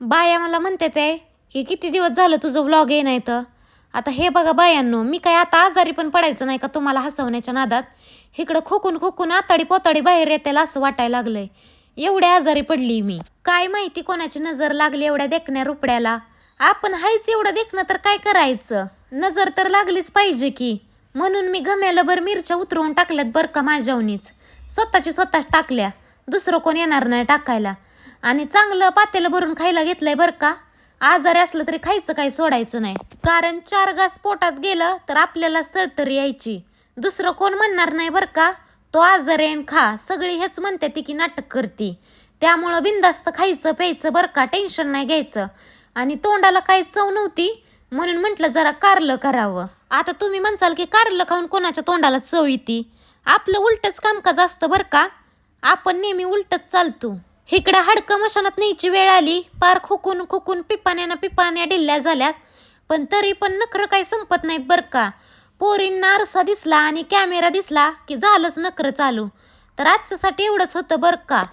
बाया मला म्हणते ते की किती दिवस झालं तुझं व्लॉग ये नाही तर आता हे बघा बायांनो मी काय आता आजारी पण पडायचं नाही का तुम्हाला हसवण्याच्या नादात? इकडं खोकून खोकून आताडी पोताडी बाहेर येतेला असं वाटायला लागलंय. एवढ्या आजारी पडली मी. काय माहिती कोणाची नजर लागली एवढ्या देखण्या रुपड्याला? आपण हायच एवढं देखणं तर काय करायचं? नजर तर लागलीच पाहिजे की. म्हणून मी घम्याला भर मिरच्या उतरवून टाकल्यात बरं का माझ्यावनीच स्वतःची स्वतः टाकल्या. दुसरं कोण येणार नाही टाकायला. आणि चांगलं पातेलं भरून खायला घेतलंय बरं का. आजारी असलं तरी खायचं काही सोडायचं नाही. कारण चार घास पोटात गेलं तर आपल्याला तर यायची. दुसरं कोण म्हणणार नाही बरं का. तो आजारी खा. सगळी हेच म्हणते ती की नाटक करते. त्यामुळं बिंदास्त खायचं प्यायचं बरं का. टेन्शन नाही घ्यायचं. आणि तोंडाला काही चव नव्हती. म्हणून म्हटलं जरा कारलं करावं. आता तुम्ही म्हणसाल की कारलं खाऊन कोणाच्या तोंडाला चव येते? आपलं उलटच कामकाज असतं बरं का. आपण नेहमी उलटच चालतो. इकडं हाडकं मशानात न्यायची वेळ आली. पार खुकून खुकून पिपाण्यानं पिपाण्या ढिल्ल्या झाल्यात. पण तरी पण नखरं काही संपत नाहीत बरं का. पोरींना आरसा दिसला आणि कॅमेरा दिसला की झालंच नखरं चालू. तर आजच्यासाठी एवढंच होतं बरं का.